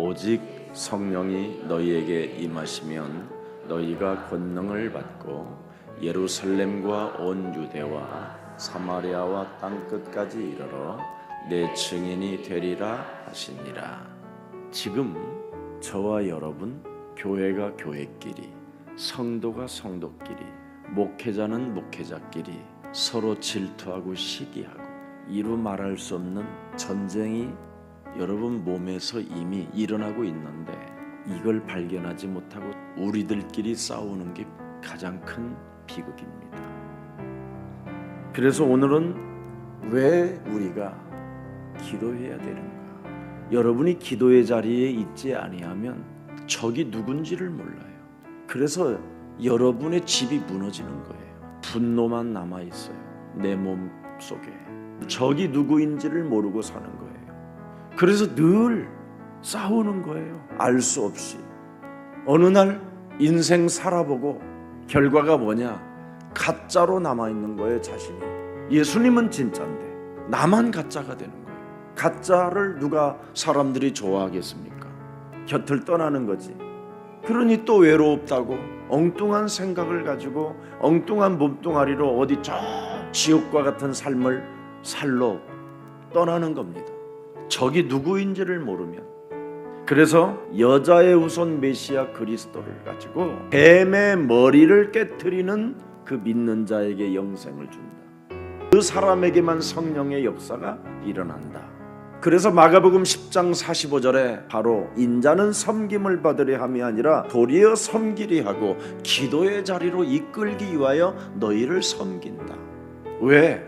오직 성령이 너희에게 임하시면 너희가 권능을 받고 예루살렘과 온 유대와 사마리아와 땅 끝까지 이르러 내 증인이 되리라 하시니라. 지금 저와 여러분 교회가 교회끼리 성도가 성도끼리 목회자는 목회자끼리 서로 질투하고 시기하고 이루 말할 수 없는 전쟁이 여러분 몸에서 이미 일어나고 있는데 이걸 발견하지 못하고 우리들끼리 싸우는 게 가장 큰 비극입니다. 그래서 오늘은 왜 우리가 기도해야 되는가? 여러분이 기도의 자리에 있지 아니하면 적이 누군지를 몰라요. 그래서 여러분의 집이 무너지는 거예요. 분노만 남아 있어요. 내 몸 속에 적이 누구인지를 모르고 사는 거예요. 그래서 늘 싸우는 거예요. 알 수 없이. 어느 날 인생 살아보고 결과가 뭐냐? 가짜로 남아 있는 거예요, 자신이. 예수님은 진짜인데 나만 가짜가 되는 거예요. 가짜를 누가 사람들이 좋아하겠습니까? 곁을 떠나는 거지. 그러니 또 외롭다고 엉뚱한 생각을 가지고 엉뚱한 몸뚱아리로 어디 저 지옥과 같은 삶을 살러 떠나는 겁니다. 적이 누구인지를 모르면 그래서 여자의 우선 메시아 그리스도를 가지고 뱀의 머리를 깨뜨리는 그 믿는 자에게 영생을 준다. 그 사람에게만 성령의 역사가 일어난다. 그래서 마가복음 10장 45절에 바로 인자는 섬김을 받으려 함이 아니라 도리어 섬기리 하고 기도의 자리로 이끌기 위하여 너희를 섬긴다. 왜?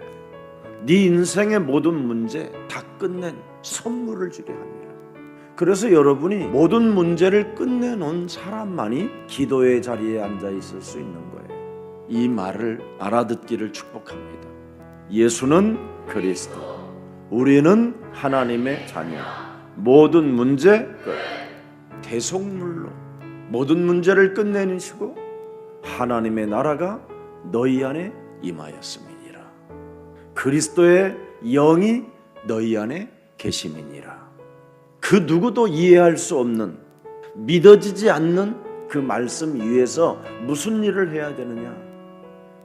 네 인생의 모든 문제 다 끝낸 선물을 주려 합니다. 그래서 여러분이 모든 문제를 끝내놓은 사람만이 기도의 자리에 앉아 있을 수 있는 거예요. 이 말을 알아듣기를 축복합니다. 예수는 그리스도, 우리는 하나님의 자녀. 모든 문제 끝. 대속물로 모든 문제를 끝내시고 하나님의 나라가 너희 안에 임하였음이니라. 그리스도의 영이 너희 안에 계심이니라. 그 누구도 이해할 수 없는 믿어지지 않는 그 말씀 위에서 무슨 일을 해야 되느냐?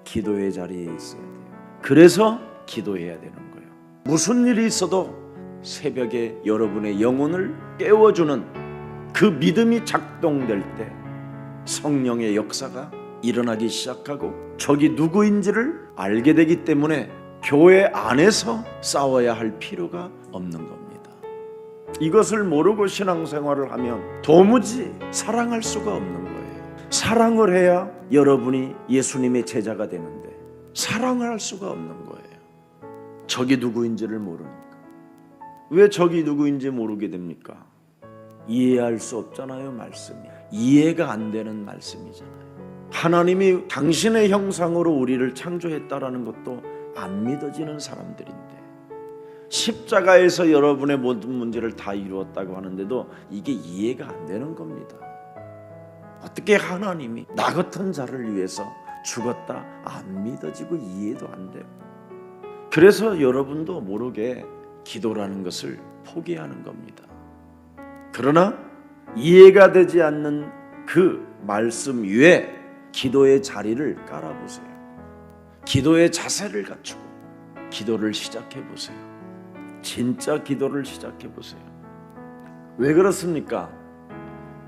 기도의 자리에 있어야 돼요. 그래서 기도해야 되는 거예요. 무슨 일이 있어도 새벽에 여러분의 영혼을 깨워주는 그 믿음이 작동될 때 성령의 역사가 일어나기 시작하고 적이 누구인지를 알게 되기 때문에 교회 안에서 싸워야 할 필요가 없는 겁니다. 이것을 모르고 신앙생활을 하면 도무지 사랑할 수가 없는 거예요. 사랑을 해야 여러분이 예수님의 제자가 되는데 사랑을 할 수가 없는 거예요. 적이 누구인지를 모르니까. 왜 적이 누구인지 모르게 됩니까? 이해할 수 없잖아요, 말씀이. 이해가 안 되는 말씀이잖아요. 하나님이 당신의 형상으로 우리를 창조했다라는 것도 안 믿어지는 사람들인데 십자가에서 여러분의 모든 문제를 다 이루었다고 하는데도 이게 이해가 안 되는 겁니다. 어떻게 하나님이 나 같은 자를 위해서 죽었다 안 믿어지고 이해도 안 돼요. 그래서 여러분도 모르게 기도라는 것을 포기하는 겁니다. 그러나 이해가 되지 않는 그 말씀 위에 기도의 자리를 깔아보세요. 기도의 자세를 갖추고 기도를 시작해 보세요. 진짜 기도를 시작해 보세요. 왜 그렇습니까?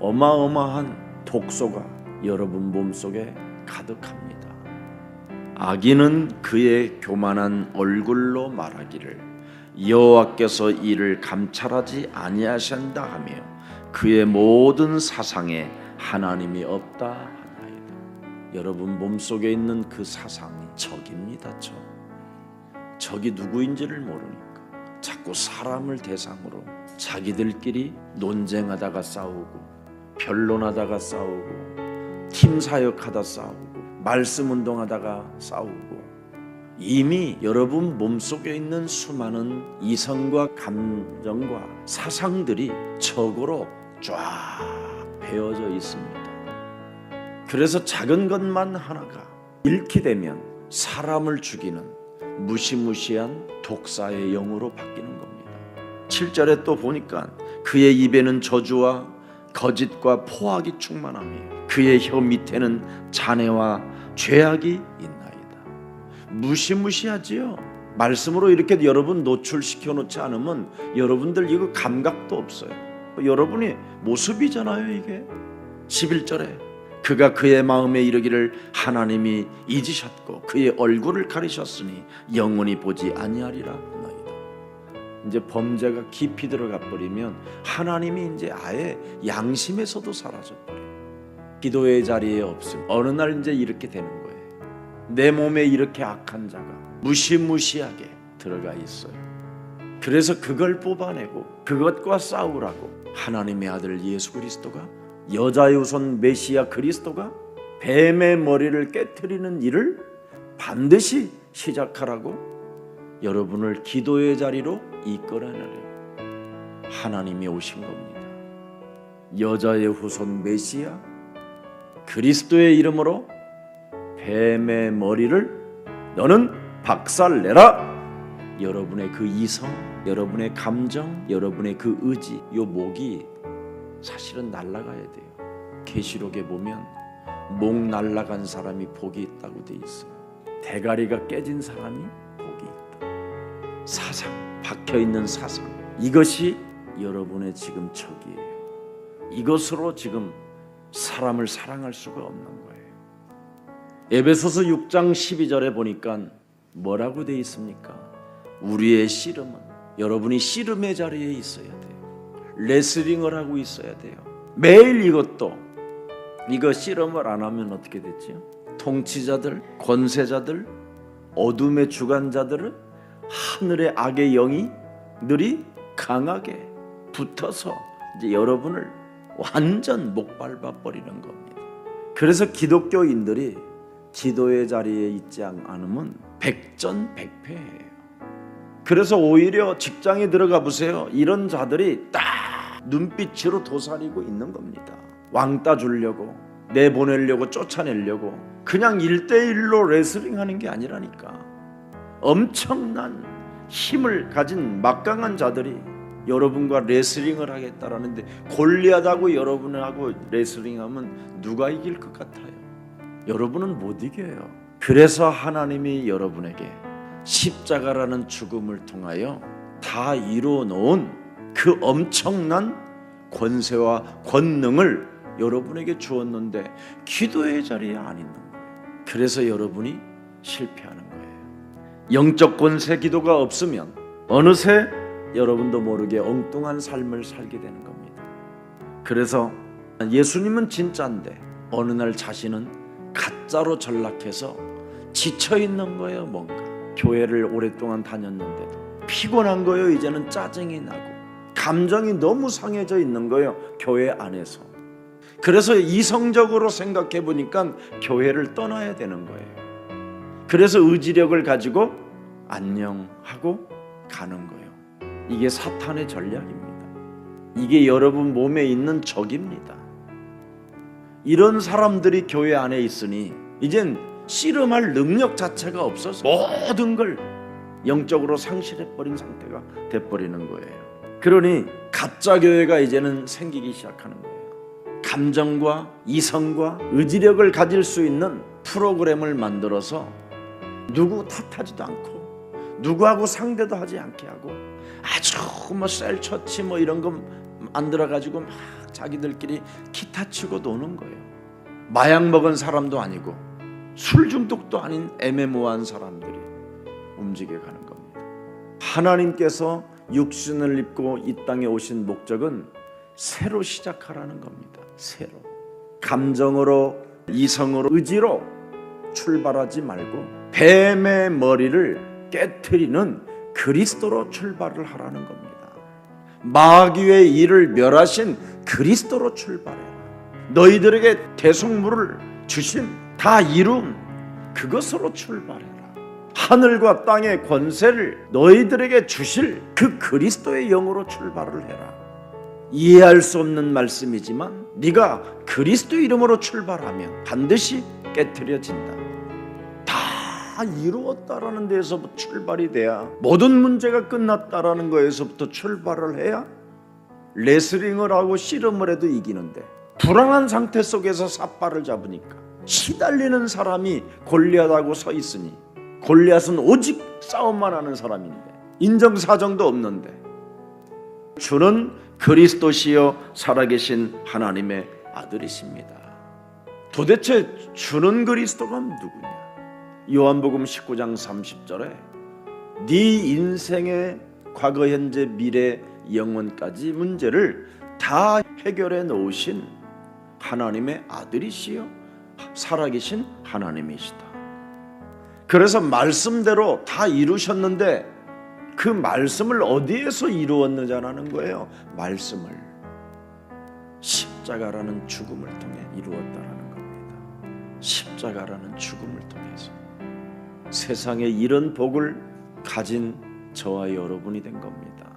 어마어마한 독소가 여러분 몸속에 가득합니다. 악인은 그의 교만한 얼굴로 말하기를 여호와께서 이를 감찰하지 아니하신다 하며 그의 모든 사상에 하나님이 없다. 여러분 몸속에 있는 그 사상이 적입니다. 적. 적이 누구인지를 모르니까 자꾸 사람을 대상으로 자기들끼리 논쟁하다가 싸우고 변론하다가 싸우고 팀 사역하다 싸우고 말씀 운동하다가 싸우고 이미 여러분 몸속에 있는 수많은 이성과 감정과 사상들이 적으로 쫙 베어져 있습니다. 그래서 작은 것만 하나가 잃게 되면 사람을 죽이는 무시무시한 독사의 영으로 바뀌는 겁니다. 7절에 또 보니까 그의 입에는 저주와 거짓과 포악이 충만하며 그의 혀 밑에는 잔해와 죄악이 있나이다. 무시무시하지요. 말씀으로 이렇게 여러분 노출시켜 놓지 않으면 여러분들 이거 감각도 없어요. 여러분이 모습이잖아요, 이게. 11절에 그가 그의 마음에 이르기를 하나님이 잊으셨고 그의 얼굴을 가리셨으니 영원히 보지 아니하리라 나이다. 이제 범죄가 깊이 들어가 버리면 하나님이 이제 아예 양심에서도 사라져 버려. 기도의 자리에 없음. 어느 날 이제 이렇게 되는 거예요. 내 몸에 이렇게 악한 자가 무시무시하게 들어가 있어요. 그래서 그걸 뽑아내고 그것과 싸우라고 하나님의 아들 예수 그리스도가 여자의 우선 메시아 그리스도가 뱀의 머리를 깨뜨리는 일을 반드시 시작하라고 여러분을 기도의 자리로 이끌어내려 하나님이 오신 겁니다. 여자의 후손 메시아 그리스도의 이름으로 뱀의 머리를 너는 박살내라. 여러분의 그 이성, 여러분의 감정, 여러분의 그 의지, 요 목이 사실은 날아가야 돼요. 계시록에 보면 목 날아간 사람이 복이 있다고 돼 있어요. 대가리가 깨진 사람이 복이 있다. 사상 박혀 있는 사상 이것이 여러분의 지금 적이에요. 이것으로 지금 사람을 사랑할 수가 없는 거예요. 에베소서 6장 12절에 보니까 뭐라고 돼 있습니까? 우리의 씨름은 여러분이 씨름의 자리에 있어야 돼요. 레슬링을 하고 있어야 돼요. 매일 이것도 이거 씨름을 안 하면 어떻게 됐지요? 통치자들, 권세자들, 어둠의 주관자들은 하늘의 악의 영이 늘이 강하게 붙어서 이제 여러분을 완전 목밟아 버리는 겁니다. 그래서 기독교인들이 기도의 자리에 있지 않으면 백전백패예요. 그래서 오히려 직장에 들어가 보세요. 이런 자들이 딱 눈빛으로 도사리고 있는 겁니다. 왕따 주려고 내보내려고 쫓아내려고 그냥 일대일로 레슬링 하는 게 아니라니까. 엄청난 힘을 가진 막강한 자들이 여러분과 레슬링을 하겠다라는데 골리앗하고 여러분하고 레슬링하면 누가 이길 것 같아요? 여러분은 못 이겨요. 그래서 하나님이 여러분에게 십자가라는 죽음을 통하여 다 이루어 놓은 그 엄청난 권세와 권능을 여러분에게 주었는데 기도의 자리에 안 있는 거예요. 그래서 여러분이 실패하는 거예요. 영적 권세 기도가 없으면 어느새 여러분도 모르게 엉뚱한 삶을 살게 되는 겁니다. 그래서 예수님은 진짜인데 어느 날 자신은 가짜로 전락해서 지쳐 있는 거예요, 뭔가. 교회를 오랫동안 다녔는데도 피곤한 거예요. 이제는 짜증이 나고 감정이 너무 상해져 있는 거예요. 교회 안에서. 그래서 이성적으로 생각해 보니까 교회를 떠나야 되는 거예요. 그래서 의지력을 가지고 안녕하고 가는 거예요. 이게 사탄의 전략입니다. 이게 여러분 몸에 있는 적입니다. 이런 사람들이 교회 안에 있으니 이젠 씨름할 능력 자체가 없어서 모든 걸 영적으로 상실해 버린 상태가 돼 버리는 거예요. 그러니 가짜 교회가 이제는 생기기 시작하는 거예요. 감정과 이성과 의지력을 가질 수 있는 프로그램을 만들어서 누구 탓하지도 않고 누구하고 상대도 하지 않게 하고 아주 뭐 셀처치 뭐 이런 거 만들어 가지고 막 자기들끼리 기타 치고 노는 거예요. 마약 먹은 사람도 아니고 술 중독도 아닌 애매모호한 사람들이 움직여 가는 겁니다. 하나님께서 육신을 입고 이 땅에 오신 목적은 새로 시작하라는 겁니다. 새로 감정으로 이성으로 의지로 출발하지 말고 뱀의 머리를 깨뜨리는 그리스도로 출발을 하라는 겁니다. 마귀의 일을 멸하신 그리스도로 출발해라. 너희들에게 대속물을 주신 다 이룬 그것으로 출발해라. 하늘과 땅의 권세를 너희들에게 주실 그 그리스도의 영으로 출발을 해라. 이해할 수 없는 말씀이지만 네가 그리스도 이름으로 출발하면 반드시 깨뜨려진다. 다 이루었다라는 데에서부터 출발이 돼야 모든 문제가 끝났다라는 거에서부터 출발을 해야 레슬링을 하고 씨름을 해도 이기는데 불안한 상태 속에서 삿발을 잡으니까 시달리는 사람이 골리앗하고 서 있으니 골리앗은 오직 싸움만 하는 사람인데 인정사정도 없는데 주는 그리스도시요 살아계신 하나님의 아들이십니다. 도대체 주는 그리스도가 누구냐? 요한복음 19장 30절에 네 인생의 과거, 현재, 미래, 영원까지 문제를 다 해결해 놓으신 하나님의 아들이시요 살아계신 하나님이시다. 그래서 말씀대로 다 이루셨는데 그 말씀을 어디에서 이루었느냐라는 거예요. 말씀을 십자가라는 죽음을 통해 이루었다라는 겁니다. 십자가라는 죽음을 통해서 세상에 이런 복을 가진 저와 여러분이 된 겁니다.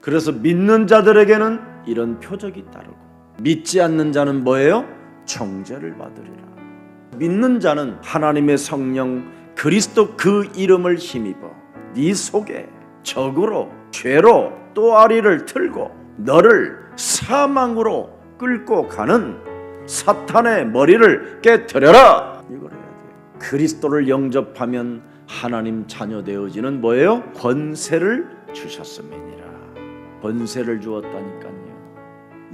그래서 믿는 자들에게는 이런 표적이 따르고 믿지 않는 자는 뭐예요? 정죄를 받으리라. 믿는 자는 하나님의 성령 그리스도 그 이름을 힘입어 네 속에 적으로 죄로 또아리를 틀고 너를 사망으로 끌고 가는 사탄의 머리를 깨뜨려라. 이걸 해야 돼요. 그리스도를 영접하면 하나님 자녀 되어지는 뭐예요? 권세를 주셨음이니라. 권세를 주었다니까요.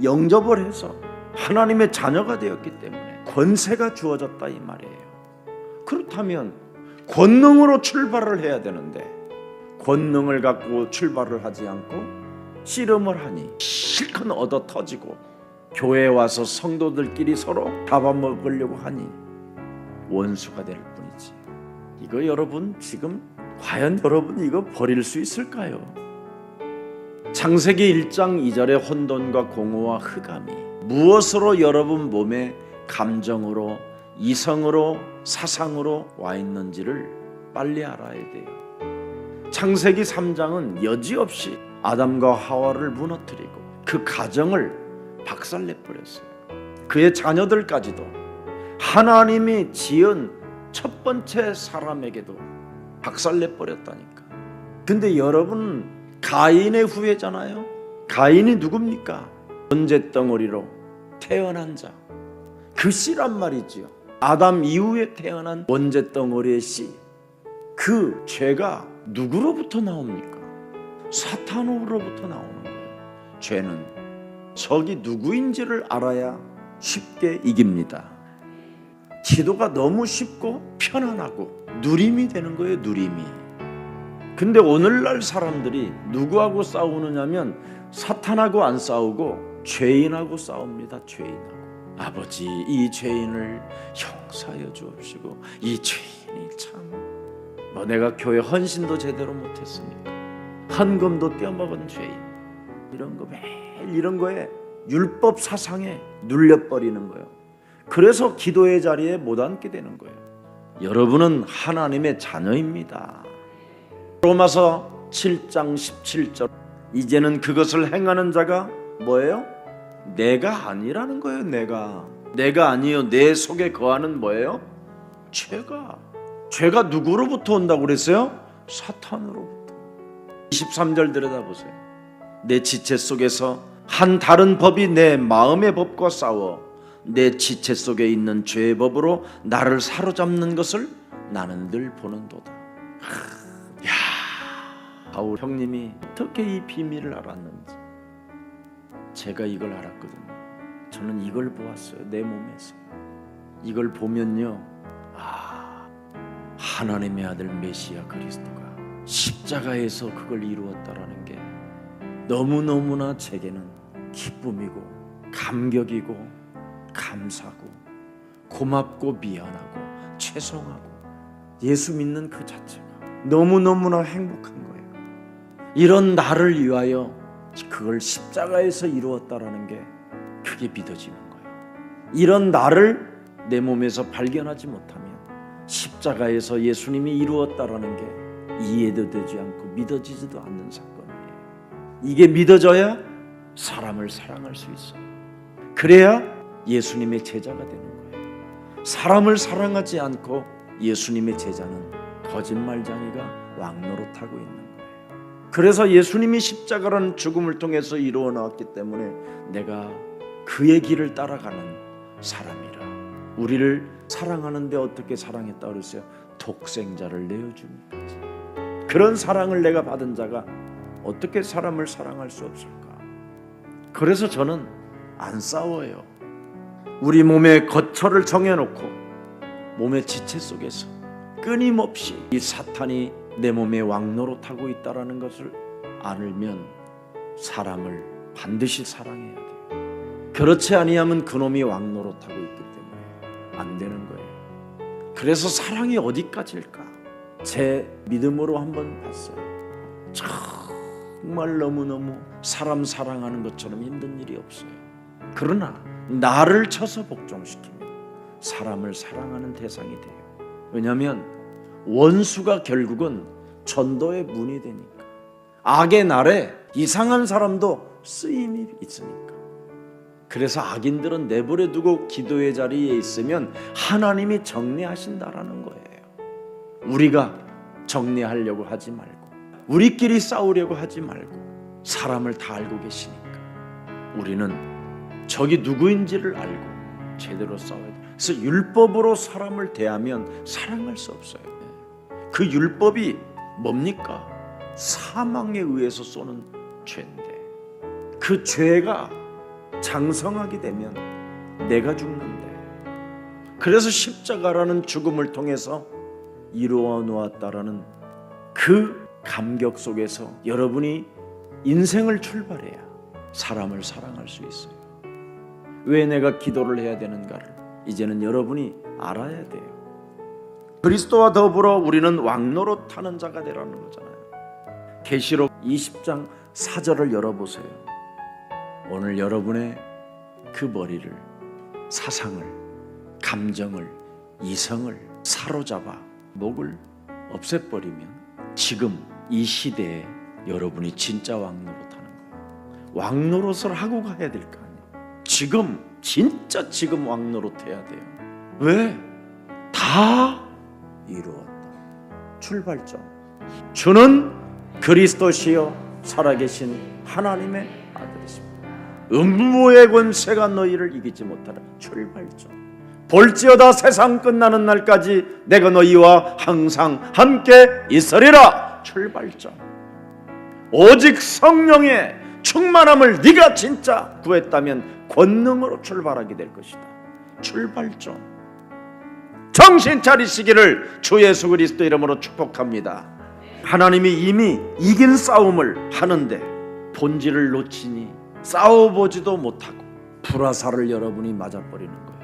영접을 해서 하나님의 자녀가 되었기 때문에 권세가 주어졌다 이 말이에요. 그렇다면 권능으로 출발을 해야 되는데 권능을 갖고 출발을 하지 않고 씨름을 하니 실컷 얻어 터지고 교회에 와서 성도들끼리 서로 잡아먹으려고 하니 원수가 될 뿐이지. 이거 여러분 지금 과연 여러분 이거 버릴 수 있을까요? 창세기 1장 2절의 혼돈과 공허와 흑암이 무엇으로 여러분 몸에 감정으로 이성으로 사상으로 와 있는지를 빨리 알아야 돼요. 창세기 3장은 여지없이 아담과 하와를 무너뜨리고 그 가정을 박살내 버렸어요. 그의 자녀들까지도 하나님이 지은 첫 번째 사람에게도 박살내 버렸다니까. 근데 여러분 가인의 후예잖아요. 가인이 누굽니까? 번제 덩어리로 태어난 자. 그 씨란 말이지요. 아담 이후에 태어난 원제 덩어리의 씨. 그 죄가 누구로부터 나옵니까? 사탄으로부터 나오는 거예요. 죄는 적이 누구인지를 알아야 쉽게 이깁니다. 기도가 너무 쉽고 편안하고 누림이 되는 거예요, 누림이. 근데 오늘날 사람들이 누구하고 싸우느냐면 사탄하고 안 싸우고 죄인하고 싸웁니다, 죄인하고. 아버지, 이 죄인을 형사하여 주옵시고 이 죄인이 참뭐 내가 교회 헌신도 제대로 못했으니까 헌금도 떼어먹은 죄인 이런 거 매일 이런 거에 율법 사상에 눌려버리는 거예요. 그래서 기도의 자리에 못 앉게 되는 거예요. 여러분은 하나님의 자녀입니다. 로마서 7장 17절 이제는 그것을 행하는 자가 뭐예요? 내가 아니라는 거예요. 내가 내가 아니요 내 속에 거하는 뭐예요? 죄가 죄가 누구로부터 온다고 그랬어요? 사탄으로부터. 23절 들여다보세요. 내 지체 속에서 한 다른 법이 내 마음의 법과 싸워 내 지체 속에 있는 죄의 법으로 나를 사로잡는 것을 나는 늘 보는도다. 하, 야, 바울 형님이 어떻게 이 비밀을 알았는지 제가 이걸 알았거든요. 저는 이걸 보았어요. 내 몸에서. 이걸 보면요. 아, 하나님의 아들 메시아 그리스도가 십자가에서 그걸 이루었다라는 게 너무너무나 제게는 기쁨이고 감격이고 감사고 고맙고 미안하고 죄송하고 예수 믿는 그 자체가 너무너무나 행복한 거예요. 이런 나를 위하여 그걸 십자가에서 이루었다라는 게 그게 믿어지는 거예요. 이런 나를 내 몸에서 발견하지 못하면 십자가에서 예수님이 이루었다라는 게 이해도 되지 않고 믿어지지도 않는 사건이에요. 이게 믿어져야 사람을 사랑할 수 있어요. 그래야 예수님의 제자가 되는 거예요. 사람을 사랑하지 않고 예수님의 제자는 거짓말쟁이가 왕노릇하고 있는 거예요. 그래서 예수님이 십자가라는 죽음을 통해서 이루어 나왔기 때문에 내가 그의 길을 따라가는 사람이라. 우리를 사랑하는데 어떻게 사랑했다 그랬어요? 독생자를 내어주니까지. 그런 사랑을 내가 받은 자가 어떻게 사람을 사랑할 수 없을까? 그래서 저는 안 싸워요. 우리 몸의 거처를 정해놓고 몸의 지체 속에서 끊임없이 이 사탄이 내 몸에 왕노릇하고 있다라는 것을 알면 사람을 반드시 사랑해야 돼요. 그렇지 아니하면 그놈이 왕노릇하고 있기 때문에 안 되는 거예요. 그래서 사랑이 어디까지일까? 제 믿음으로 한번 봤어요. 정말 너무너무 사람 사랑하는 것처럼 힘든 일이 없어요. 그러나 나를 쳐서 복종시키면 사람을 사랑하는 대상이 돼요. 왜냐하면 원수가 결국은 전도의 문이 되니까 악의 날에 이상한 사람도 쓰임이 있으니까 그래서 악인들은 내버려 두고 기도의 자리에 있으면 하나님이 정리하신다라는 거예요. 우리가 정리하려고 하지 말고 우리끼리 싸우려고 하지 말고 사람을 다 알고 계시니까 우리는 적이 누구인지를 알고 제대로 싸워야 돼. 그래서 율법으로 사람을 대하면 사랑할 수 없어요. 그 율법이 뭡니까? 사망에 의해서 쏘는 죄인데 그 죄가 장성하게 되면 내가 죽는데 그래서 십자가라는 죽음을 통해서 이루어 놓았다라는 그 감격 속에서 여러분이 인생을 출발해야 사람을 사랑할 수 있어요. 왜 내가 기도를 해야 되는가를 이제는 여러분이 알아야 돼요. 그리스도와 더불어 우리는 왕노로 타는 자가 되라는 거잖아요. 계시록 20장 4절을 열어보세요. 오늘 여러분의 그 머리를 사상을 감정을 이성을 사로잡아 목을 없애버리면 지금 이 시대에 여러분이 진짜 왕노릇 하는 거예요. 왕노릇을 하고 가야 될 거 아니에요. 지금 진짜 지금 왕노릇 해야 돼요. 왜? 다 이루었다. 출발점. 주는 그리스도시요 살아계신 하나님의 아들이십니다. 음부의 권세가 너희를 이기지 못하라. 출발점. 볼지어다 세상 끝나는 날까지 내가 너희와 항상 함께 있으리라. 출발점. 오직 성령의 충만함을 네가 진짜 구했다면 권능으로 출발하게 될 것이다. 출발점. 정신 차리시기를 주 예수 그리스도 이름으로 축복합니다. 하나님이 이미 이긴 싸움을 하는데 본질을 놓치니 싸워보지도 못하고 불화살을 여러분이 맞아버리는 거예요.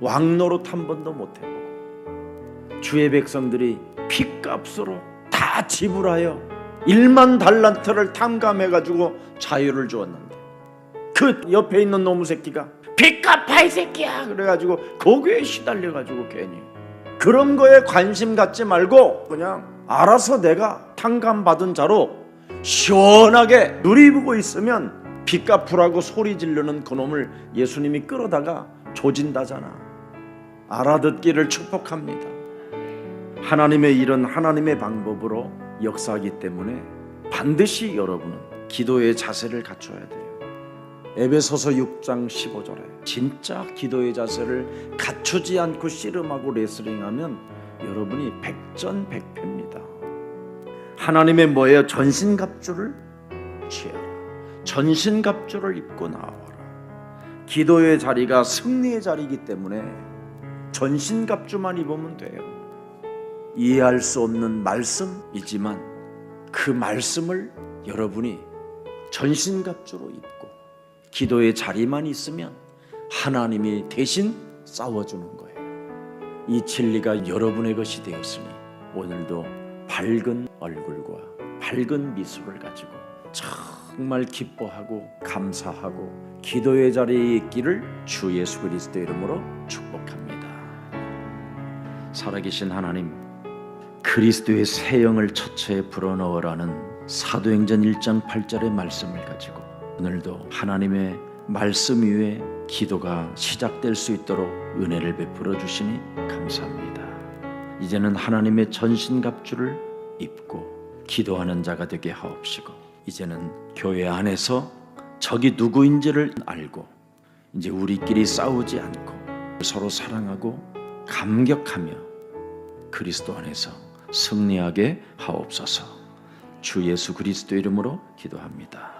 왕노릇 한 번도 못 해보고 주의 백성들이 피값으로 다 지불하여 1만 달란트를 탕감해가지고 자유를 주었는데 그 옆에 있는 놈의 새끼가 빚 갚아 이 새끼야. 그래가지고 거기에 시달려가지고 괜히. 그런 거에 관심 갖지 말고 그냥 알아서 내가 탕감받은 자로 시원하게 누리고 있으면 빚 갚으라고 소리 지르는 그놈을 예수님이 끌어다가 조진다잖아. 알아듣기를 축복합니다. 하나님의 일은 하나님의 방법으로 역사하기 때문에 반드시 여러분은 기도의 자세를 갖춰야 돼요 에베소서 6장 15절에 진짜 기도의 자세를 갖추지 않고 씨름하고 레슬링하면 여러분이 백전백패입니다. 하나님의 뭐예요? 전신갑주를 취하라. 전신갑주를 입고 나와라. 기도의 자리가 승리의 자리이기 때문에 전신갑주만 입으면 돼요. 이해할 수 없는 말씀이지만 그 말씀을 여러분이 전신갑주로 입고 기도의 자리만 있으면 하나님이 대신 싸워주는 거예요. 이 진리가 여러분의 것이 되었으니 오늘도 밝은 얼굴과 밝은 미소를 가지고 정말 기뻐하고 감사하고 기도의 자리에 있기를 주 예수 그리스도 이름으로 축복합니다. 살아계신 하나님, 그리스도의 새 영을 처처에 불어넣으라는 사도행전 1장 8절의 말씀을 가지고 오늘도 하나님의 말씀 위에 기도가 시작될 수 있도록 은혜를 베풀어 주시니 감사합니다. 이제는 하나님의 전신갑주를 입고 기도하는 자가 되게 하옵시고 이제는 교회 안에서 적이 누구인지를 알고 이제 우리끼리 싸우지 않고 서로 사랑하고 감격하며 그리스도 안에서 승리하게 하옵소서. 주 예수 그리스도 이름으로 기도합니다.